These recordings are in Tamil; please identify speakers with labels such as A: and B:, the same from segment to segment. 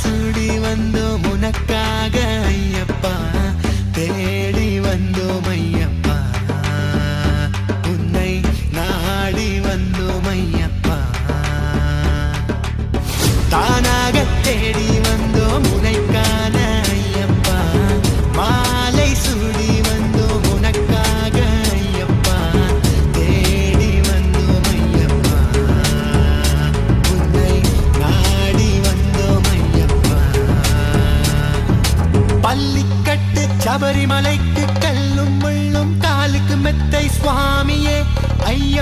A: சூடி வந்தோம் உனக்காக ஐயப்பா.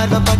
A: by the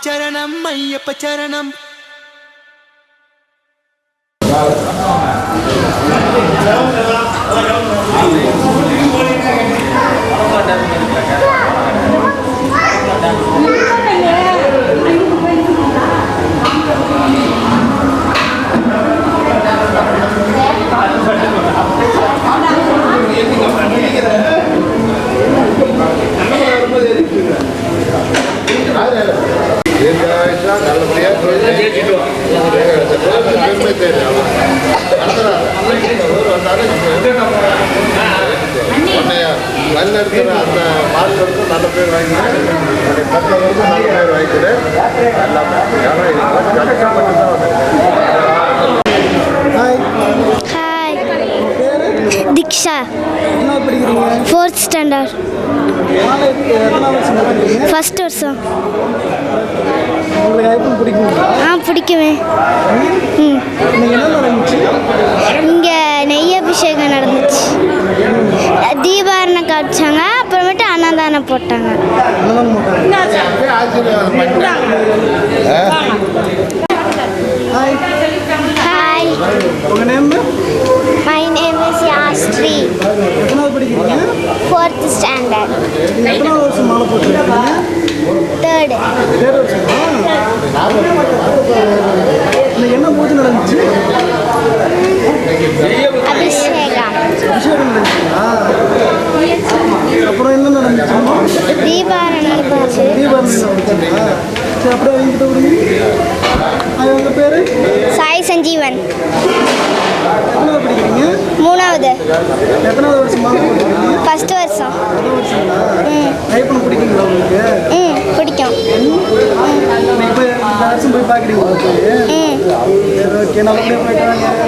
A: சுவாமி சரணம் ஐயப்ப சரணம்.
B: என்ன
C: ஃபோர்த் ஸ்டாண்டர்ட் ஃபஸ்ட் வருஷம் ஆ பிடிக்குமே. ம். போட்டாங்க.
B: Hi
C: my name? இஸ்
B: படிக்கிறீங்க?
C: ஃபோர்த் ஸ்டாண்டர்ட் தேர்டு
B: என்ன பூஜை நடந்துச்சு?
C: அபிஷேகம்.
B: அப்புறம் என்ன நடந்துச்சு? தீபாவளி நடந்துச்சுங்களா சரி அப்புறம் அவங்க உங்கள் பேர்?
C: சாய் சஞ்சீவன்.
B: எத்தனாவது படிக்கிறீங்க?
C: மூணாவது.
B: எத்தனாவது வருஷம்
C: வருஷம்.
B: பிடிக்குங்களா உங்களுக்கு?
C: ம் பிடிக்கும்.
B: போய் இந்த வருஷம் ஓகே வாங்க.